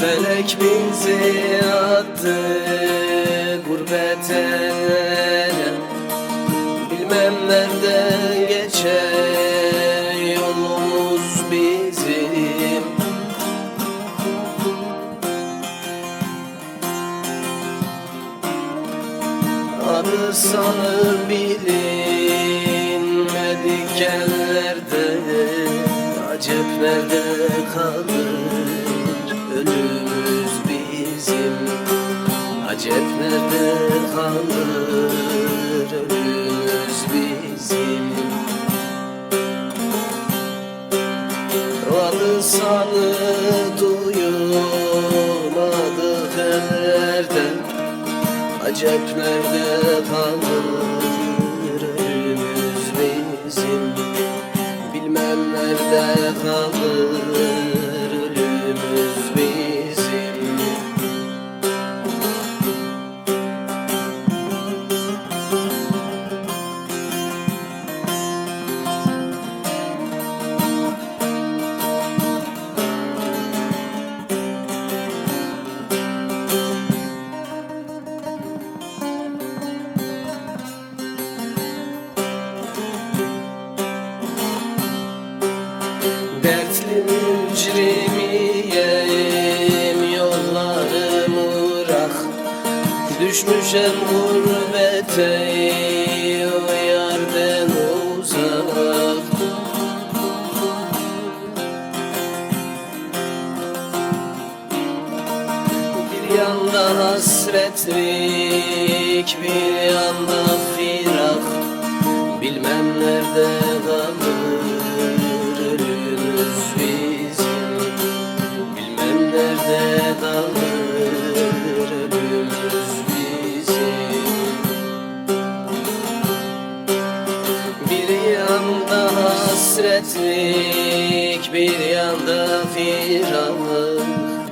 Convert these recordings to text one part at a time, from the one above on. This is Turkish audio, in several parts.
Felek bizi attı gurbet ellere Bilmem nereden geçer yolumuz bizim. Adı sanı bilinmedik ellerde Acep nerede kalır ölümüz bizim. Acep nerede kalır? Ölümüz bizim. Adı sanı duyulmadık ellerden Acep nerede kalır? Ölümüz bizim. Bilmem nerede kalır mücrimiyim yollarımı bırak. Düşmüşem gurbete o yerden uzak Bir yanda hasretlik bir yanda firak. Bilmem nerede kalır hasretlik bir yanda firak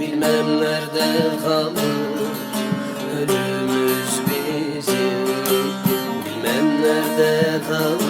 Bilmem nerede kalır ölümüz bizim Bilmem nerede kalır